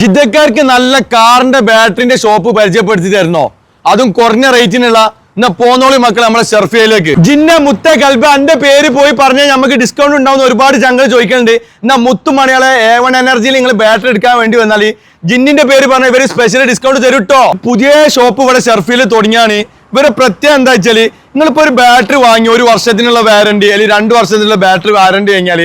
ജിദ്ദക്കാർക്ക് നല്ല കാറിന്റെ ബാറ്ററിന്റെ ഷോപ്പ് പരിചയപ്പെടുത്തി തരുന്നോ അതും കുറഞ്ഞ റേറ്റിനുള്ള എന്നാ പോന്നോളി മക്കൾ നമ്മളെ ഷെർഫിയയിലേക്ക്. ജിന്ന മുത്ത കൽബ എന്റെ പേര് പോയി പറഞ്ഞാൽ നമുക്ക് ഡിസ്കൗണ്ട് ഉണ്ടാവുന്ന ഒരുപാട് ചങ്ങൾ ചോദിക്കുന്നുണ്ട് എന്നാ മുത്തുമണികളെ എ വൺ എനർജിയിൽ നിങ്ങൾ ബാറ്ററി എടുക്കാൻ വേണ്ടി വന്നാൽ ജിന്നിന്റെ പേര് പറഞ്ഞാൽ ഇവർ സ്പെഷ്യൽ ഡിസ്കൗണ്ട് തരും കേട്ടോ പുതിയ ഷോപ്പ് ഇവിടെ ഷെർഫിയിൽ തുടങ്ങിയാണ്. ഇവരെ പ്രത്യേകം എന്താ വെച്ചാൽ നിങ്ങളിപ്പോ ഒരു ബാറ്ററി വാങ്ങി ഒരു വർഷത്തിനുള്ള വാരണ്ടി അല്ലെങ്കിൽ രണ്ട് വർഷത്തിനുള്ള ബാറ്ററി വാരണ്ടി കഴിഞ്ഞാൽ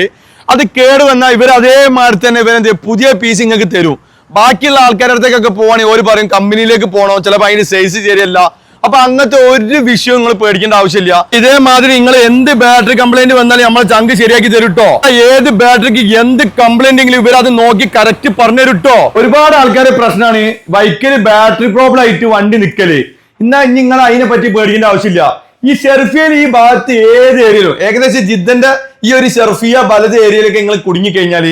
അത് കേട് വന്നാൽ ഇവർ അതേമാതിരി തന്നെ ഇവരെന്ത് പുതിയ പീസ് നിങ്ങൾക്ക് തരും. ബാക്കിയുള്ള ആൾക്കാരുടെ അടുത്തേക്കൊക്കെ പോവാണെങ്കിൽ ഒരു പറയും കമ്പനിയിലേക്ക് പോകണോ ചിലപ്പോൾ അതിന് സൈസ് ശരിയല്ല. അപ്പൊ അങ്ങനത്തെ ഒരു വിഷയം നിങ്ങൾ പേടിക്കേണ്ട ആവശ്യമില്ല. ഇതേമാതിരി നിങ്ങൾ എന്ത് ബാറ്ററി കംപ്ലൈന്റ് വന്നാലും നമ്മൾ ചങ്ക് ശരിയാക്കി തരുട്ടോ. ഏത് ബാറ്ററിക്ക് എന്ത് കംപ്ലൈന്റെങ്കിലും ഇവർ അത് നോക്കി കറക്റ്റ് പറഞ്ഞു തരുട്ടോ ഒരുപാട് ആൾക്കാരെ പ്രശ്നമാണ് ബൈക്കിൽ ബാറ്ററി പ്രോബ്ലം ആയിട്ട് വണ്ടി നിക്കൽ. എന്നാ ഇനി നിങ്ങൾ അതിനെ പറ്റി പേടിക്കേണ്ട ആവശ്യമില്ല. ഈ ഷെർഫിയയിൽ ഈ ഭാഗത്ത് ഏത് ഏരിയയിലും ഏകദേശം ജിദ്ദന്റെ ഈ ഒരു ഷെർഫിയ വലത് ഏരിയയിലൊക്കെ നിങ്ങൾ കുടുങ്ങി കഴിഞ്ഞാൽ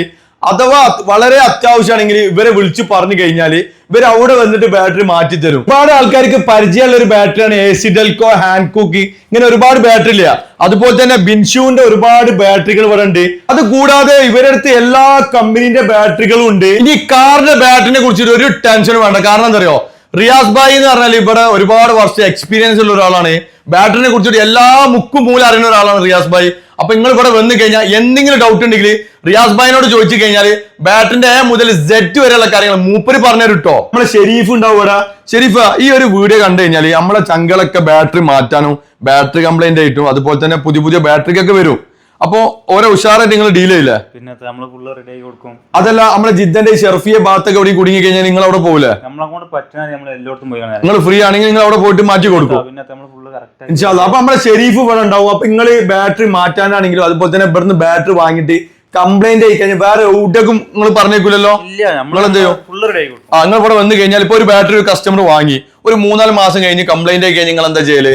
അഥവാ വളരെ അത്യാവശ്യമാണെങ്കിൽ ഇവരെ വിളിച്ചു പറഞ്ഞു കഴിഞ്ഞാൽ ഇവർ അവിടെ വന്നിട്ട് ബാറ്ററി മാറ്റി തരും. ഒരുപാട് ആൾക്കാർക്ക് പരിചയമുള്ള ഒരു ബാറ്ററിയാണ് A C Delco Hankook ഇങ്ങനെ ഒരുപാട് ബാറ്ററി ഇല്ല. അതുപോലെ തന്നെ ബിൻഷുവിന്റെ ഒരുപാട് ബാറ്ററികൾ ഇവിടെ ഉണ്ട്. അത് കൂടാതെ ഇവരുടെ അടുത്ത് എല്ലാ കമ്പനീന്റെ ബാറ്ററികളും ഉണ്ട്. ഇനി കാറിന്റെ ബാറ്ററിനെ കുറിച്ചിട്ട് ഒരു ടെൻഷനും വേണ്ട. കാരണം എന്താ അറിയോ? റിയാസ് ഭായി എന്ന് പറഞ്ഞാൽ ഇവിടെ ഒരുപാട് വർഷം എക്സ്പീരിയൻസ് ഉള്ള ഒരാളാണ്. ബാറ്ററിനെ കുറിച്ചിട്ട് എല്ലാ മുക്കും മൂല അറിയുന്ന ഒരാളാണ് റിയാസ് ഭായി. അപ്പൊ നിങ്ങൾ ഇവിടെ വന്നു കഴിഞ്ഞാൽ എന്തെങ്കിലും ഡൗട്ട് ഉണ്ടെങ്കിൽ റിയാസ് ഭായിനോട് ചോദിച്ചു കഴിഞ്ഞാൽ ബാറ്ററിന്റെ എ മുതൽ സെറ്റ് വരെയുള്ള കാര്യങ്ങൾ മൂപ്പര് പറഞ്ഞു കേട്ടോ നമ്മളെ ഷെരീഫ് ഉണ്ടാവും ഇവിടെ ഷെരീഫ് ഈ ഒരു വീഡിയോ കണ്ടു കഴിഞ്ഞാൽ നമ്മളെ ചങ്കളൊക്കെ ബാറ്ററി മാറ്റാനും ബാറ്ററി കംപ്ലൈന്റ് ആയിട്ടും അതുപോലെ തന്നെ പുതിയ പുതിയ ബാറ്ററിക്കൊക്കെ വരും. അപ്പോ ഓരോ ഉഷാറായിട്ട് നിങ്ങൾ ഡീൽ ചെയ്യില്ലേ? പിന്നെ നമ്മൾ ഫുള്ള് റെഡി ആയി കൊടുക്കും. അതല്ല നമ്മളെ ജിദ്ദന്റെ ഷെർഫിയെ ഭാഗത്തൊക്കെ എവിടെ കുടുങ്ങി കഴിഞ്ഞാൽ നിങ്ങൾ അവിടെ പോകില്ലേ നമ്മളങ്ങോട്ട് നമ്മൾ എല്ലായിടത്തും പോയി നിങ്ങൾ ഫ്രീ ആണെങ്കിൽ നിങ്ങൾ അവിടെ പോയിട്ട് മാറ്റി കൊടുക്കും. പിന്നെ നമ്മൾ ഫുള്ള് കറക്റ്റ് ഇൻഷാല്ല അപ്പൊ നമ്മളെ ഷെരീഫ് ഇവിടെ ഉണ്ടാവും. അപ്പൊ നിങ്ങൾ ബാറ്ററി മാറ്റാനാണെങ്കിലും അതുപോലെ തന്നെ ഇവിടുന്ന് ബാറ്ററി വാങ്ങിയിട്ട് കംപ്ലൈന്റ് ആയി കഴിഞ്ഞാൽ വേറെ എവിടേക്കും നിങ്ങൾ പറഞ്ഞേക്കില്ലല്ലോ നിങ്ങൾ നിങ്ങളെന്ത് ചെയ്യും? ആ നിങ്ങൾ ഇവിടെ വന്നു കഴിഞ്ഞാൽ ഇപ്പൊ ഒരു ബാറ്ററി ഒരു കസ്റ്റമർ വാങ്ങി. ഒരു മൂന്നാൽ മാസം കഴിഞ്ഞ് കംപ്ലൈന്റ് ആയി കഴിഞ്ഞാൽ നിങ്ങൾ എന്താ ചെയ്യൽ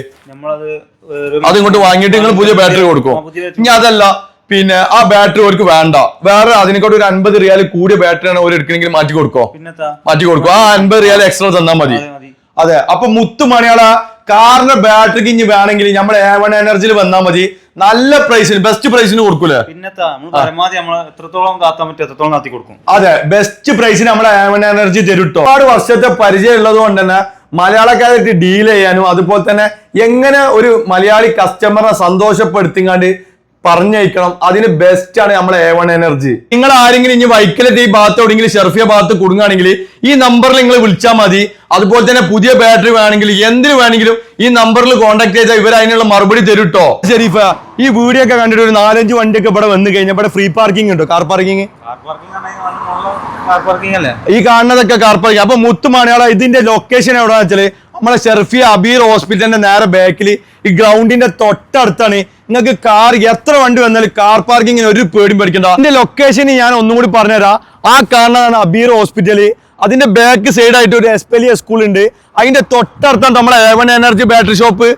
അത് ഇങ്ങോട്ട് വാങ്ങിയിട്ട് നിങ്ങൾ പുതിയ ബാറ്ററി കൊടുക്കും ഇനി അതല്ല പിന്നെ ആ ബാറ്ററി അവർക്ക് വേണ്ട. വേറെ അതിനെക്കാട്ട് ഒരു അൻപത് റിയാൽ കൂടിയ ബാറ്ററിയാണ് അവർ എടുക്കണമെങ്കിൽ മാറ്റി കൊടുക്കോ മാറ്റി കൊടുക്കോ ആ അൻപത് റിയാൽ എക്സ്ട്രാ തന്നാൽ മതി. അതെ അപ്പൊ മുത്തു അപ്പൊ മുത്തുമണിയാള കാറിന്റെ ബാറ്ററിക്ക് ഇനി വേണമെങ്കിൽ നമ്മൾ എ വൺ എനർജിയിൽ വന്നാൽ മതി. നല്ല പ്രൈസിന് ബെസ്റ്റ് പ്രൈസിന് കൊടുക്കൂലേ? പിന്നെ അതെ ബെസ്റ്റ് പ്രൈസിന് നമ്മൾ എ വൺ എനർജി തരും ഒരുപാട് വർഷത്തെ പരിചയം ഉള്ളത് കൊണ്ട് തന്നെ മലയാളക്കാരായിട്ട് ഡീൽ ചെയ്യാനും അതുപോലെ തന്നെ എങ്ങനെ ഒരു മലയാളി കസ്റ്റമറെ സന്തോഷപ്പെടുത്തിങ്ങാണ്ട് പറഞ്ഞയക്കണം. അതിന് ബെസ്റ്റ് ആണ് നമ്മളെ എ വൺ എനർജി നിങ്ങൾ ആരെങ്കിലും ഇനി വൈക്കലത്തെ ഈ ഭാഗത്ത് എവിടെയെങ്കിലും ഷെർഫിയ ഭാഗത്ത് കൊടുങ്ങുകയാണെങ്കിൽ ഈ നമ്പറിൽ നിങ്ങൾ വിളിച്ചാൽ മതി. അതുപോലെ തന്നെ പുതിയ ബാറ്ററി വേണമെങ്കിൽ എന്തിനു വേണമെങ്കിലും ഈ നമ്പറിൽ കോൺടാക്ട് ചെയ്താൽ ഇവർ അതിനുള്ള മറുപടി തരും കേട്ടോ ഷെരീഫ ഈ വീഡിയോ ഒക്കെ കണ്ടിട്ട് ഒരു നാലഞ്ച് വണ്ടിയൊക്കെ ഇവിടെ വന്നു കഴിഞ്ഞാൽ ഇവിടെ ഫ്രീ പാർക്കിംഗ് ഉണ്ടോ? Car parking car parking car parking അല്ലേ ഈ കാണുന്നതൊക്കെ കാർ പാർക്കിംഗ് അപ്പൊ മുത്തുമാണിയാള ഇതിന്റെ ലൊക്കേഷൻ എവിടെയാ വെച്ചാൽ നമ്മളെ ഷെർഫിയ അബീർ ഹോസ്പിറ്റലിന്റെ നേരെ ബാക്കിൽ ഈ ഗ്രൗണ്ടിന്റെ തൊട്ടടുത്താണ്. നിങ്ങൾക്ക് കാർ എത്ര വണ്ടി വന്നാലും കാർ പാർക്കിങ്ങിന് ഒരു പേടിയും പേടിക്കണ്ട. അതിന്റെ ലൊക്കേഷൻ ഞാൻ ഒന്നും കൂടി പറഞ്ഞുതരാം. ആ കാണുന്നതാണ് അബീർ ഹോസ്പിറ്റൽ അതിന്റെ ബാക്ക് സൈഡായിട്ട് ഒരു എസ്പെലിയ സ്കൂൾ ഉണ്ട്. അതിന്റെ തൊട്ടടുത്താണ് നമ്മളെ എവൻ എനർജി ബാറ്ററി ഷോപ്പ്